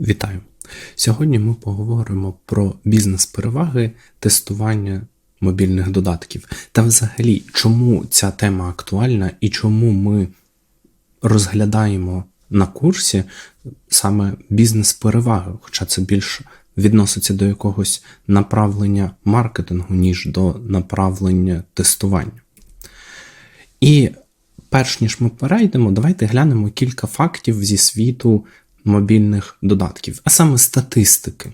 Вітаю! Сьогодні ми поговоримо про бізнес-переваги тестування мобільних додатків та взагалі, чому ця тема актуальна і чому ми розглядаємо на курсі саме бізнес-переваги, хоча це більше відноситься до якогось направлення маркетингу, ніж до направлення тестування. І перш ніж ми перейдемо, давайте глянемо кілька фактів зі світу мобільних додатків, а саме статистики.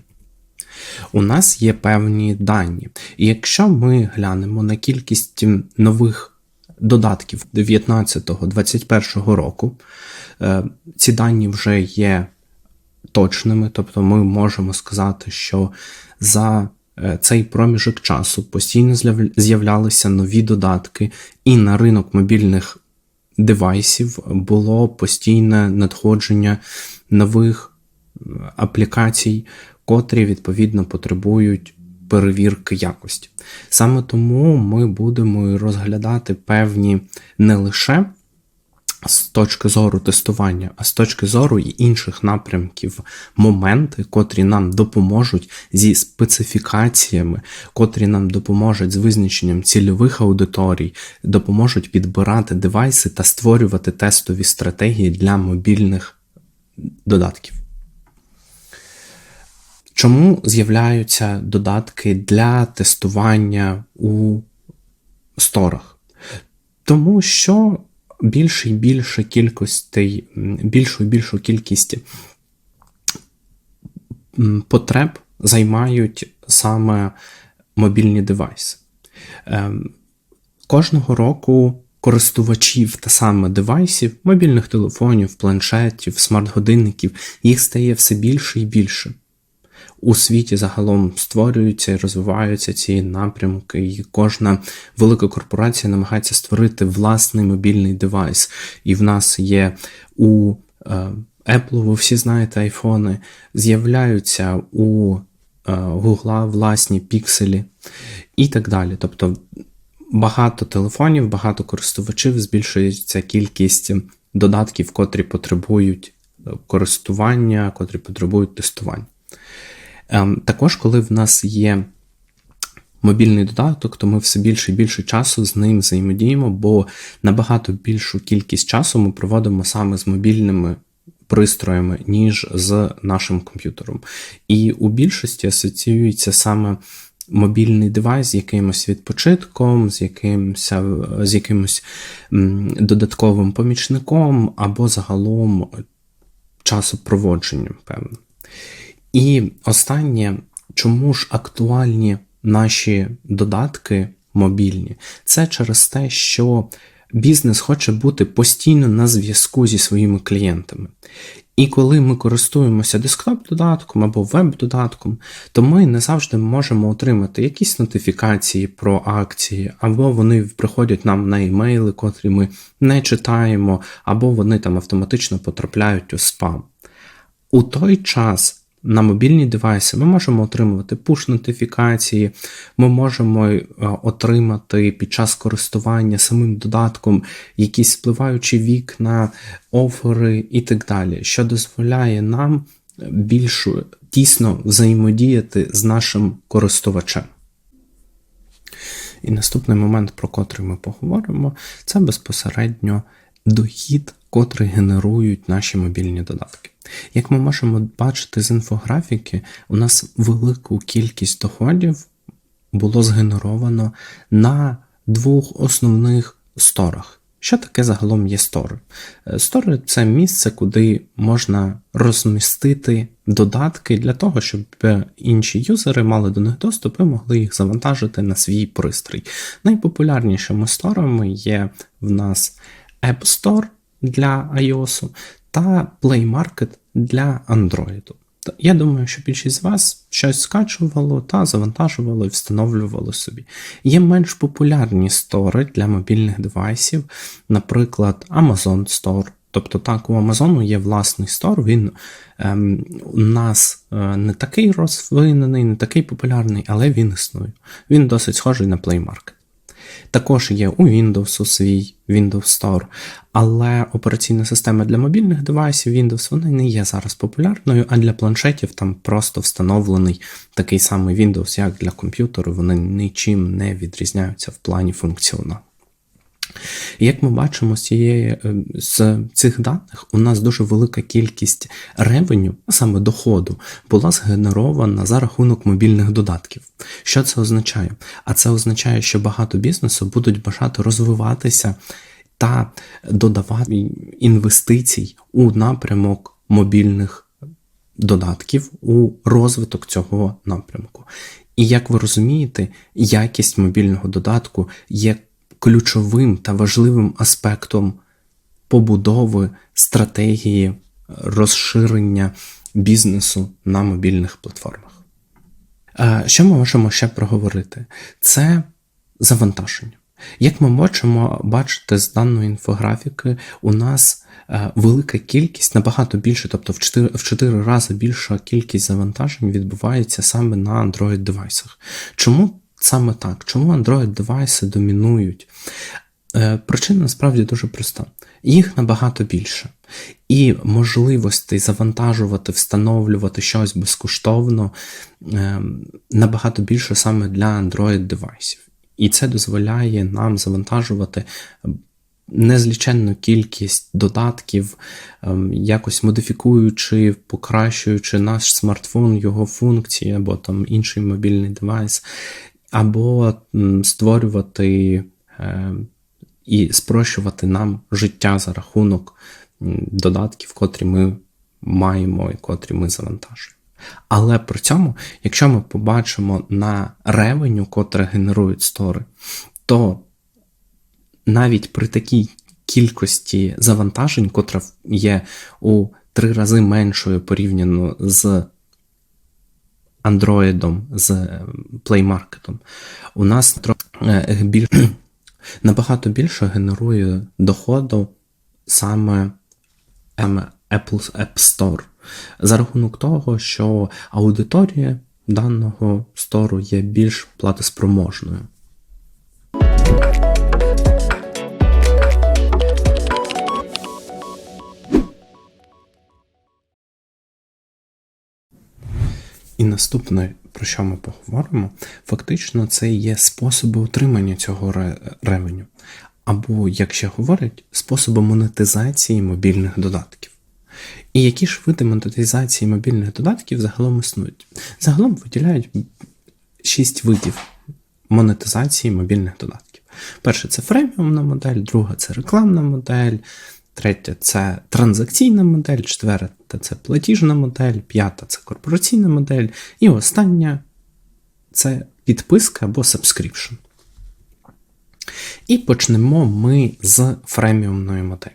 У нас є певні дані. І якщо ми глянемо на кількість нових додатків 19-21 року, е, ці дані вже є точними, тобто ми можемо сказати, що за е, цей проміжок часу постійно з'являлися нові додатки, і на ринок мобільних девайсів було постійне надходження нових е, аплікацій, котрі відповідно потребують перевірки якості. Саме тому ми будемо розглядати певні не лише з точки зору тестування, а з точки зору і інших напрямків моменти, котрі нам допоможуть зі специфікаціями, котрі нам допоможуть з визначенням цільових аудиторій, допоможуть підбирати девайси та створювати тестові стратегії для мобільних додатків. Чому з'являються додатки для тестування у сторах? Тому що більше і більше кількостей, більшу і більшу кількість потреб займають саме мобільні девайси. Ем, кожного року користувачів та саме девайсів, мобільних телефонів, планшетів, смарт-годинників, їх стає все більше і більше. У світі загалом створюються і розвиваються ці напрямки, і кожна велика корпорація намагається створити власний мобільний девайс. І в нас є у е, Apple, ви всі знаєте, айфони, з'являються у е, Google власні пікселі і так далі. Тобто багато телефонів, багато користувачів, збільшується кількість додатків, котрі потребують е, користування, котрі потребують тестування. Ем, також, коли в нас є мобільний додаток, то ми все більше і більше часу з ним взаємодіємо, бо набагато більшу кількість часу ми проводимо саме з мобільними пристроями, ніж з нашим комп'ютером. І у більшості асоціюється саме мобільний девайс з якимось відпочитком, з якимось, з якимось додатковим помічником або загалом часопроводженням, певно. І останнє, чому ж актуальні наші додатки мобільні? Це через те, що бізнес хоче бути постійно на зв'язку зі своїми клієнтами. І коли ми користуємося десктоп-додатком або веб-додатком, то ми не завжди можемо отримати якісь нотифікації про акції, або вони приходять нам на емейли, котрі ми не читаємо, або вони там автоматично потрапляють у спам. У той час на мобільні девайси ми можемо отримувати пуш-нотифікації, ми можемо е, отримати під час користування самим додатком якісь впливаючі вікна, офери і так далі, що дозволяє нам більш тісно взаємодіяти з нашим користувачем. І наступний момент, про котрий ми поговоримо, це безпосередньо дохід, котрий генерують наші мобільні додатки. Як ми можемо бачити з інфографіки, у нас велику кількість доходів було згенеровано на двох основних сторах. Що таке загалом є стори? Е, стори це місце, куди можна розмістити додатки для того, щоб інші юзери мали до них доступ і могли їх завантажити на свій пристрій. Найпопулярнішими сторами є в нас App Store для iOS та Play Market для Android. Я думаю, що більшість з вас щось скачувало та завантажувало і встановлювало собі. Є менш популярні стори для мобільних девайсів, наприклад, Amazon Store. Тобто так, у Amazon є власний стор, він ем, у нас е, не такий розвинений, не такий популярний, але він існує. Він досить схожий на Play Market. Також є у Windows свій Windows Store, але операційна система для мобільних девайсів Windows вона не є зараз популярною, а для планшетів там просто встановлений такий самий Windows, як для комп'ютеру, вони нічим не відрізняються в плані функціоналу. Як ми бачимо з цієї, е, з цих даних, у нас дуже велика кількість ревеню, саме доходу, була згенерована за рахунок мобільних додатків. Що це означає? А це означає, що багато бізнесу будуть бажати розвиватися та додавати інвестицій у напрямок мобільних додатків у розвиток цього напрямку. І як ви розумієте, якість мобільного додатку є ключовим та важливим аспектом побудови стратегії розширення бізнесу на мобільних платформах. Що ми можемо ще проговорити? Це завантаження. Як ми можемо бачити з даної інфографіки, у нас велика кількість, набагато більше, тобто в 4 в 4 рази більша кількість завантажень відбувається саме на Android-девайсах. Чому саме так? Чому Android-девайси домінують? Е, причина насправді дуже проста. Їх набагато більше. І можливостей завантажувати, встановлювати щось безкоштовно е, набагато більше саме для Android-девайсів. І це дозволяє нам завантажувати незліченну кількість додатків, ем, якось модифікуючи, покращуючи наш смартфон, його функції або там інший мобільний девайс, або створювати е, і спрощувати нам життя за рахунок додатків, котрі ми маємо і котрі ми завантажуємо. Але при цьому, якщо ми побачимо на ревеню, котре генерують стори, то навіть при такій кількості завантажень, котра є у три рази меншою порівняно з Android, з Play Market, у нас тро більш, набагато більше генерує доходу саме Apple App Store. За рахунок того, що аудиторія даного стору є більш платоспроможною. І наступне, про що ми поговоримо, фактично це є способи отримання цього ревеню. Або, як ще говорять, способи монетизації мобільних додатків. І які ж види монетизації мобільних додатків загалом існують? Загалом виділяють 6 видів монетизації мобільних додатків. Перше це фреміумна модель, друга це рекламна модель, третя це транзакційна модель, четверта це платіжна модель, п'ята це корпораційна модель, і остання це підписка або subscription. І почнемо ми з фреміумної моделі.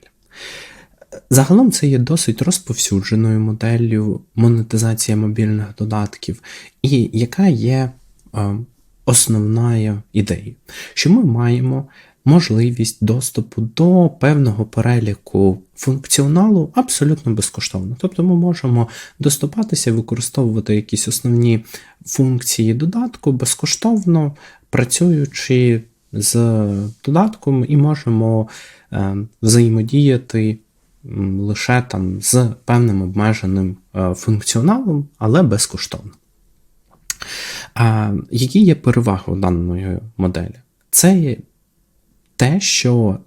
Загалом це є досить розповсюдженою моделлю монетизація мобільних додатків, і яка є е, основною ідеєю, що ми маємо можливість доступу до певного переліку функціоналу абсолютно безкоштовно. Тобто ми можемо доступатися, використовувати якісь основні функції додатку безкоштовно, працюючи з додатком, і можемо е, взаємодіяти лише там з певним обмеженим е, функціоналом, але безкоштовно. А Які є переваги даної моделі? Це те, що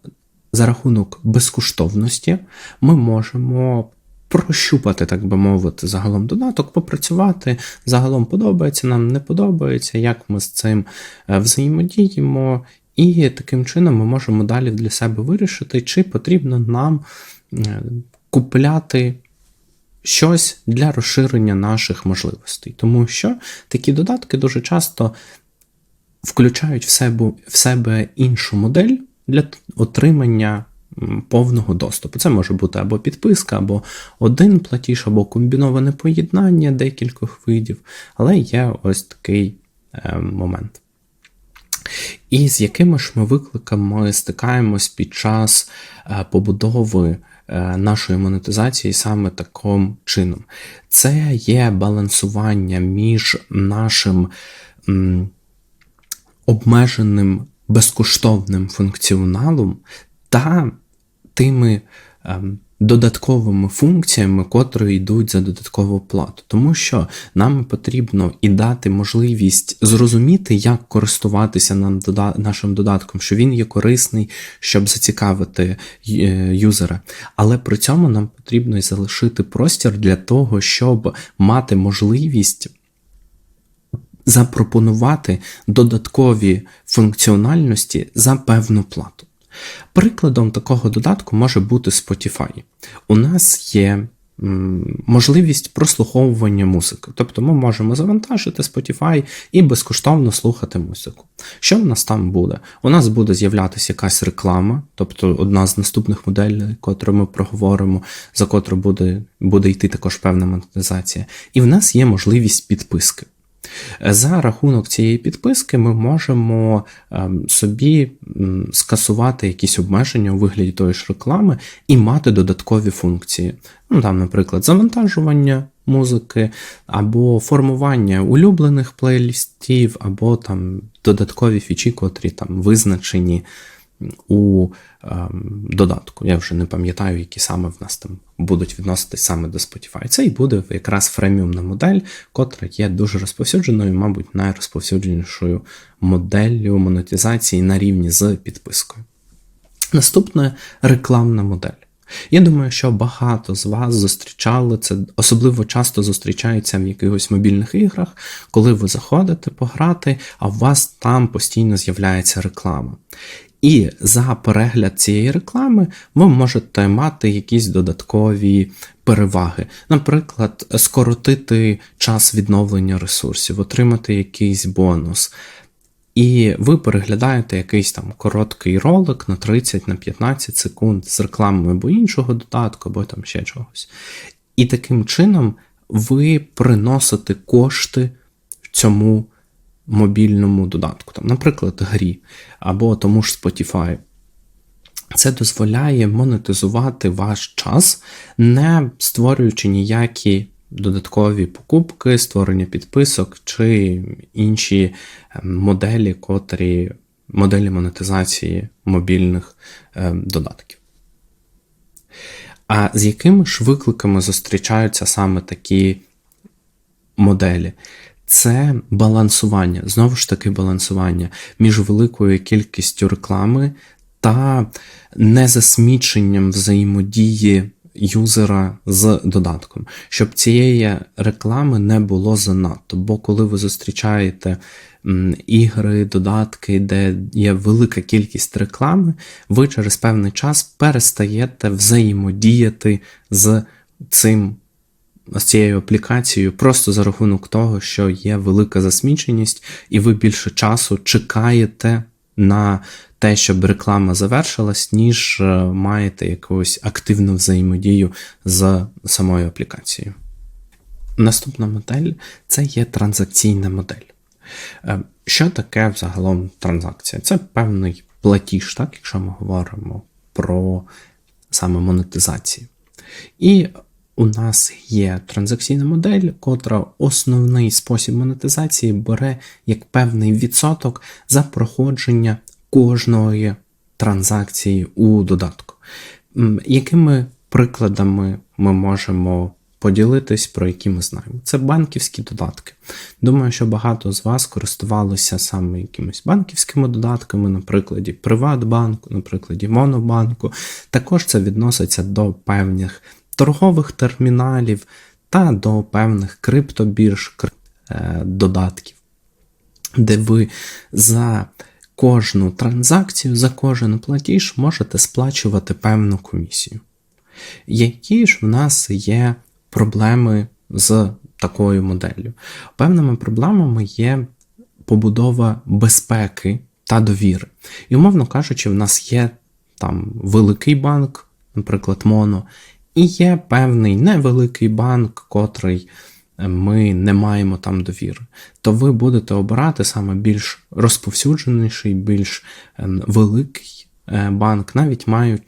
за рахунок безкоштовності ми можемо прощупати, так би мовити, загалом додаток, попрацювати, загалом подобається, нам не подобається, як ми з цим е, взаємодіємо, і таким чином ми можемо далі для себе вирішити, чи потрібно нам е, купляти. Щось для розширення наших можливостей, тому що такі додатки дуже часто включають в себе в себе іншу модель для отримання повного доступу. Це може бути або підписка, або один платіж, або комбіноване поєднання декількох видів, але є ось такий е, момент. І з якими ж ми викликами стикаємось під час е, побудови е, нашої монетизації саме таким чином. Це є балансування між нашим обмеженим безкоштовним функціоналом та тими ем, додатковими функціями, котрі йдуть за додаткову плату. Тому що нам потрібно і дати можливість зрозуміти, як користуватися нам дода- нашим додатком, що він є корисний, щоб зацікавити е, юзера. Але при цьому нам потрібно і залишити простір для того, щоб мати можливість запропонувати додаткові функціональності за певну плату. Прикладом такого додатку може бути Spotify. У нас є можливість прослуховування музики. Тобто ми можемо завантажити Spotify і безкоштовно слухати музику. Що в нас там буде? У нас буде з'являтися якась реклама, тобто одна з наступних моделей, котру ми проговоримо, за котру буде, буде йти також певна монетизація. І в нас є можливість підписки. За рахунок цієї підписки ми можемо ем, собі скасувати якісь обмеження у вигляді тої ж реклами і мати додаткові функції. Ну, там, наприклад, завантажування музики, або формування улюблених плейлістів, або там додаткові фічі, котрі там визначені у ем, додатку. Я вже не пам'ятаю, які саме в нас там будуть відноситись саме до Spotify. Це і буде якраз фреміумна модель, котра є дуже розповсюдженою, мабуть, найрозповсюдженішою моделлю монетизації на рівні з підпискою. Наступна рекламна модель. Я думаю, що багато з вас зустрічали це, особливо часто зустрічається в якихось мобільних іграх, коли ви заходите пограти, а у вас там постійно з'являється реклама. І за перегляд цієї реклами ви можете мати якісь додаткові переваги. Наприклад, скоротити час відновлення ресурсів, отримати якийсь бонус. І ви переглядаєте якийсь там короткий ролик на 30 на 15 секунд з рекламою або іншого додатку, або там ще чогось. І таким чином ви приносите кошти цьому мобільному додатку, там, наприклад, грі, або тому ж Spotify. Це дозволяє монетизувати ваш час, не створюючи ніякі додаткові покупки, створення підписок чи інші ем, моделі, котрі моделі монетизації мобільних ем, додатків. А з якими ж викликами зустрічаються саме такі моделі? Це балансування, знову ж таки, балансування між великою кількістю реклами та незасміченням взаємодії юзера з додатком, щоб цієї реклами не було занадто. Бо коли ви зустрічаєте ігри, додатки, де є велика кількість реклами, ви через певний час перестаєте взаємодіяти з цим. З цією аплікацією просто за рахунок того, що є велика засміченість, і ви більше часу чекаєте на те, щоб реклама завершилась, ніж е, маєте якусь активну взаємодію з самою аплікацією. Наступна модель це є транзакційна модель. Е, що таке взагалом транзакція? Це певний платіж, так, якщо ми говоримо про саме монетизацію. І у нас є транзакційна модель, котра основний спосіб монетизації бере як певний відсоток за проходження кожної транзакції у додатку. Якими прикладами ми можемо поділитись, про які ми знаємо? Це банківські додатки. Думаю, що багато з вас користувалися саме якимись банківськими додатками, на прикладі Приватбанку, на прикладі Монобанку. Також це відноситься до певних торгових терміналів та до певних криптобірж е, додатків, де ви за кожну транзакцію, за кожен платіж можете сплачувати певну комісію. Які ж в нас є проблеми з такою моделлю? Певними проблемами є побудова безпеки та довіри. І, умовно кажучи, в нас є там великий банк, наприклад, Моно, і є певний невеликий банк, котрий е, ми не маємо там довіри, то ви будете обирати саме більш розповсюдженіший, більш ем, великий е, банк, навіть мають,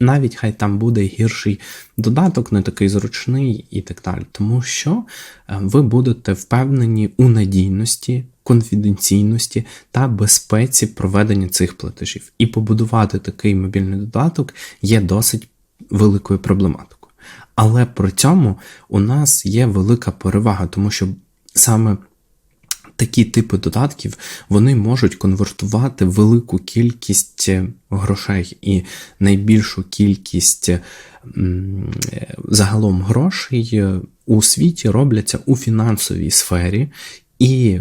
навіть хай там буде гірший додаток, не такий зручний і так далі. Тому що е, ви будете впевнені у надійності конфіденційності та безпеці проведення цих платежів. І побудувати такий мобільний додаток є досить великою проблематикою. Але при цьому у нас є велика перевага, тому що саме такі типи додатків вони можуть конвертувати велику кількість грошей і найбільшу кількість загалом грошей у світі робляться у фінансовій сфері і,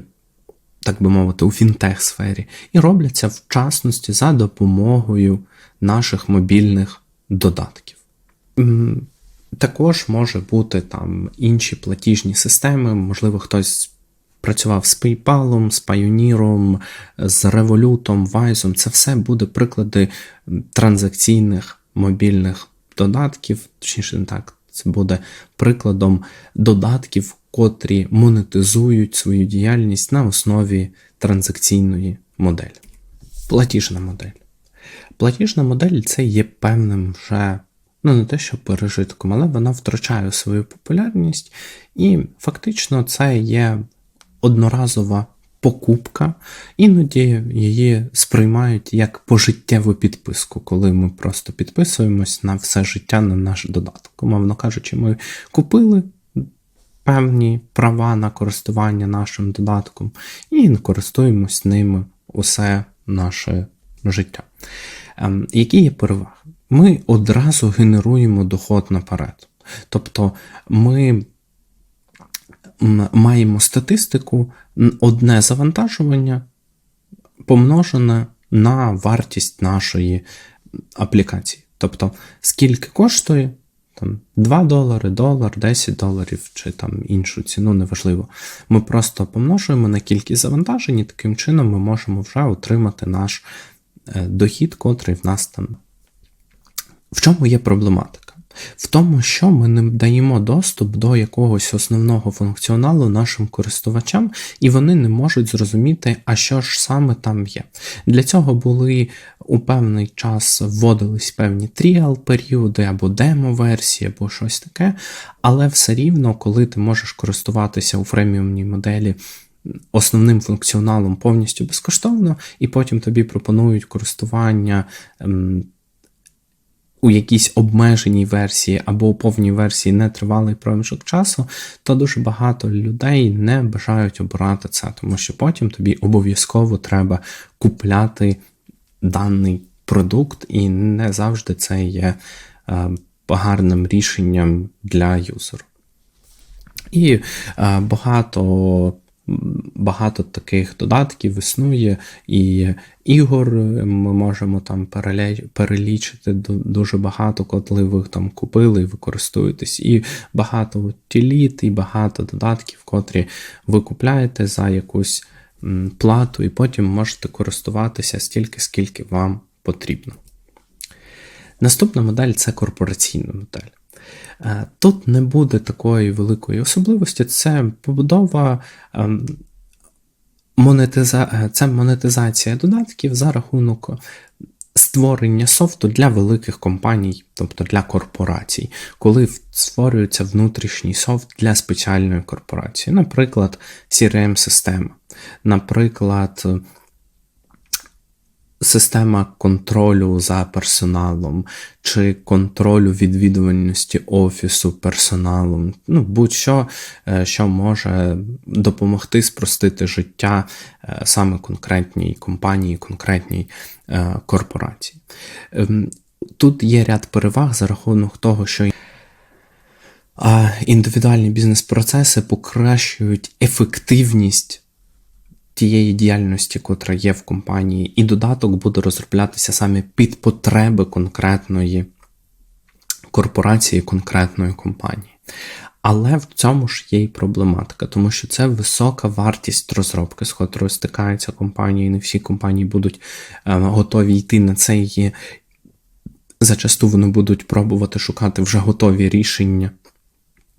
так би мовити, у фінтех-сфері, і робляться в частності за допомогою наших мобільних додатків. Також може бути там інші платіжні системи, можливо, хтось працював з PayPal, з Pioneer, з Revolut, Wise. Це все буде приклади транзакційних мобільних додатків, точніше, не так, це буде прикладом додатків, котрі монетизують свою діяльність на основі транзакційної моделі. Платіжна модель. Платіжна модель це є певним вже, ну не те, що пережитком, але вона втрачає свою популярність, і фактично це є одноразова покупка, іноді її сприймають як пожиттєву підписку, коли ми просто підписуємось на все життя на наш додаток. Умовно кажучи, ми купили певні права на користування нашим додатком і користуємось ними усе наше життя. Ем, які є переваги? Ми одразу генеруємо доход наперед. Тобто ми маємо статистику, одне завантажування помножене на вартість нашої аплікації. Тобто, скільки коштує там 2 долари, долар, 10 доларів чи там іншу ціну, неважливо. Ми просто помножуємо на кількість завантажень, і таким чином ми можемо вже отримати наш дохід, котрий в нас там. В чому є проблематика? В тому, що ми не даємо доступ до якогось основного функціоналу нашим користувачам, і вони не можуть зрозуміти, а що ж саме там є. Для цього були у певний час вводились певні тріал-періоди або демо-версії, або щось таке, але все рівно, коли ти можеш користуватися у фреміумній моделі. Основним функціоналом повністю безкоштовно, і потім тобі пропонують користування ем, у якійсь обмеженій версії або у повній версії нетривалий проміжок часу, то дуже багато людей не бажають обирати це, тому що потім тобі обов'язково треба купляти даний продукт, і не завжди це є е, гарним рішенням для юзеру. І е, багато багато таких додатків існує, і ігор ми можемо там перелічити дуже багато, коли ви там купили і ви користуєтесь. І багато тіліт, і багато додатків, котрі ви купляєте за якусь плату, і потім можете користуватися стільки, скільки вам потрібно. Наступна модель це корпораційна модель. Е, тут не буде такої великої особливості, це побудова ем, монетиза... Е, це монетизація додатків за рахунок створення софту для великих компаній, тобто для корпорацій, коли створюється внутрішній софт для спеціальної корпорації, наприклад, CRM-система, наприклад, система контролю за персоналом, чи контролю відвідувальності офісу персоналом, ну будь-що, е, що може допомогти спростити життя е, саме конкретній компанії, конкретній е, корпорації. Ем, тут є ряд переваг за рахунок того, що індивідуальні бізнес-процеси покращують ефективність тієї діяльності, котра є в компанії, і додаток буде розроблятися саме під потреби конкретної корпорації, конкретної компанії. Але в цьому ж є і проблематика, тому що це висока вартість розробки, з котрою стикаються компанії, і не всі компанії будуть е, готові йти на це і зачасту вони будуть пробувати шукати вже готові рішення.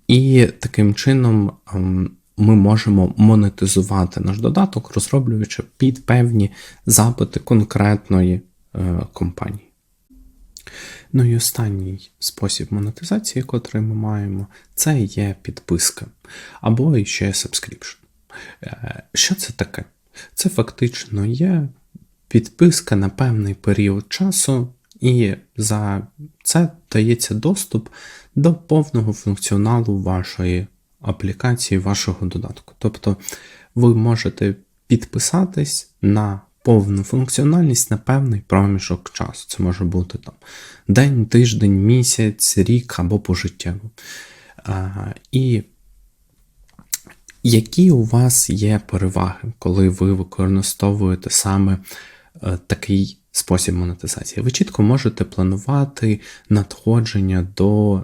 І таким чином ем, ми можемо монетизувати наш додаток, розроблюючи під певні запити конкретної е, компанії. Ну і останній спосіб монетизації, котрий ми маємо, це є підписка або ще subscription. Е, Що це таке? Це фактично є підписка на певний період часу, і за це дається доступ до повного функціоналу вашої аплікації, вашого додатку. Тобто ви можете підписатись на повну функціональність на певний проміжок часу. Це може бути там день, тиждень, місяць, рік або пожиттєво. А, І які у вас є переваги, коли ви використовуєте саме е, такий спосіб монетизації? Ви чітко можете планувати надходження до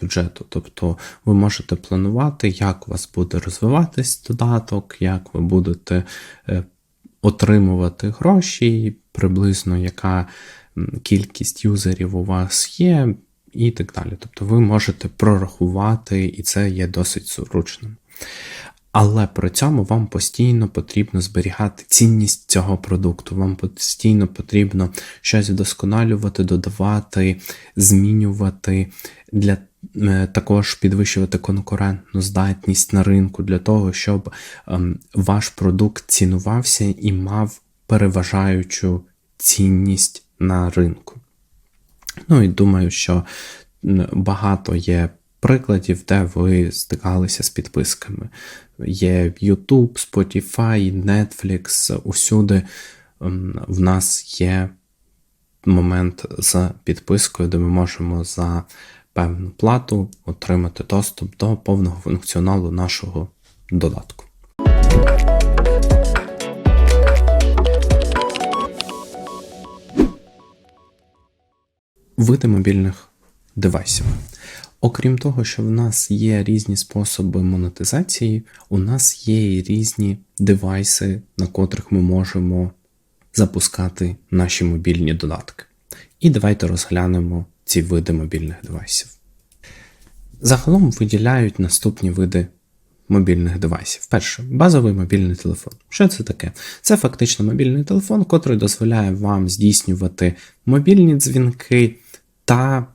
бюджету. Тобто ви можете планувати, як у вас буде розвиватись додаток, як ви будете е, отримувати гроші, приблизно яка кількість юзерів у вас є, і так далі. Тобто ви можете прорахувати, і це є досить зручним. Але при цьому вам постійно потрібно зберігати цінність цього продукту. Вам постійно потрібно щось вдосконалювати, додавати, змінювати для е, також підвищувати конкурентну здатність на ринку для того, щоб ем, ваш продукт цінувався і мав переважаючу цінність на ринку. Ну і думаю, що багато є прикладів, де ви стикалися з підписками. Є YouTube, Spotify, Netflix, усюди в нас є момент з підпискою, де ми можемо за певну плату отримати доступ до повного функціоналу нашого додатку. Види мобільних девайсів. Окрім того, що в нас є різні способи монетизації, у нас є і різні девайси, на котрих ми можемо запускати наші мобільні додатки. І давайте розглянемо ці види мобільних девайсів. Загалом виділяють наступні види мобільних девайсів. Перше, базовий мобільний телефон. Що це таке? Це фактично мобільний телефон, котрий дозволяє вам здійснювати мобільні дзвінки та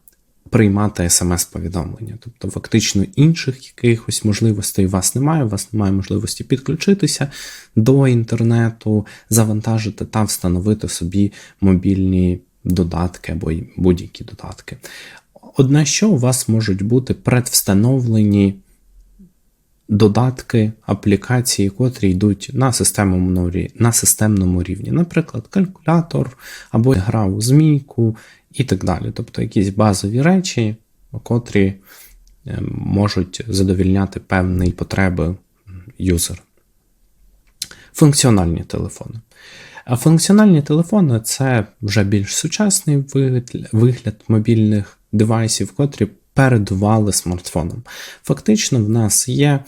приймати смс-повідомлення. Тобто, фактично інших якихось можливостей у вас немає, у вас немає можливості підключитися до інтернету, завантажити та встановити собі мобільні додатки або будь-які додатки. Одне, що у вас можуть бути предвстановлені додатки, аплікації, котрі йдуть на системному на системному рівні, наприклад, калькулятор або гра у змійку і так далі. Тобто якісь базові речі, котрі е, можуть задовільняти певні потреби юзера. Функціональні телефони. А функціональні телефони це вже більш сучасний вигляд мобільних девайсів, котрі передували смартфоном. Фактично, в нас є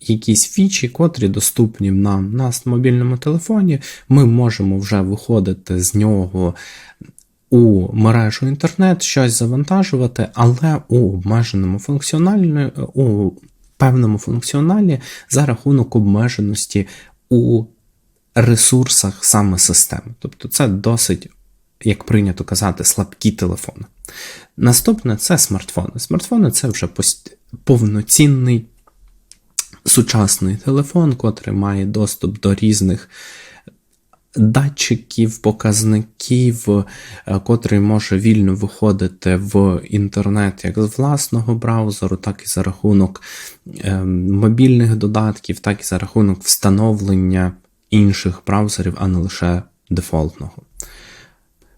якісь фічі, котрі доступні нам на мобільному телефоні. Ми можемо вже виходити з нього у мережу інтернет, щось завантажувати, але у обмеженому функціоналі, у певному функціоналі за рахунок обмеженості у ресурсах саме системи. Тобто це досить, як прийнято казати, слабкі телефони. Наступне це смартфони. Смартфони це вже повноцінний сучасний телефон, котрий має доступ до різних датчиків, показників, е, котрий може вільно виходити в інтернет як з власного браузеру, так і за рахунок е, мобільних додатків, так і за рахунок встановлення інших браузерів, а не лише дефолтного.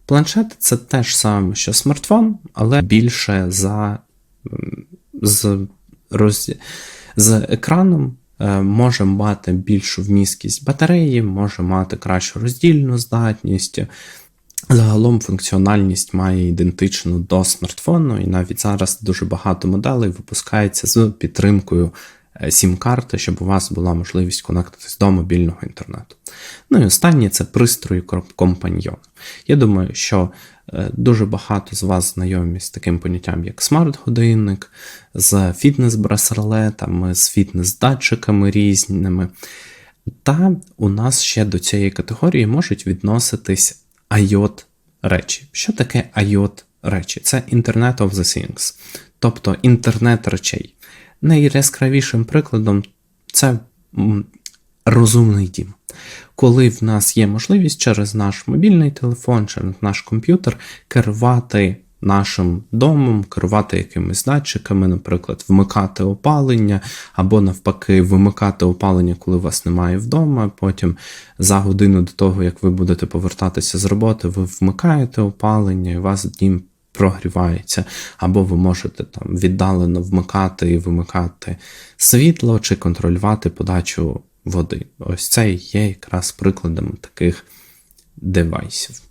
Планшет це те ж саме, що смартфон, але більше за з, роз, з екраном. Е, може мати більшу вмісткість батареї, може мати кращу роздільну здатність. Загалом функціональність має ідентичну до смартфону, і навіть зараз дуже багато моделей випускається з підтримкою Е, сім-карти, щоб у вас була можливість конектитись до мобільного інтернету. Ну і останнє це пристрої компаньйон. Я думаю, що дуже багато з вас знайомі з таким поняттям, як смарт-годинник, з фітнес-браслетами, з фітнес-датчиками різними. Та у нас ще до цієї категорії можуть відноситись IoT речі. Що таке IoT речі? Це Internet of the Things, тобто інтернет речей. Найяскравішим прикладом це розумний дім. Коли в нас є можливість через наш мобільний телефон, через наш комп'ютер керувати нашим домом, керувати якимись датчиками, наприклад, вмикати опалення, або навпаки, вимикати опалення, коли вас немає вдома. Потім за годину до того, як ви будете повертатися з роботи, ви вмикаєте опалення, і вас дім прогрівається, або ви можете там віддалено вмикати і вимикати світло чи контролювати подачу води. Ось це є якраз прикладом таких девайсів.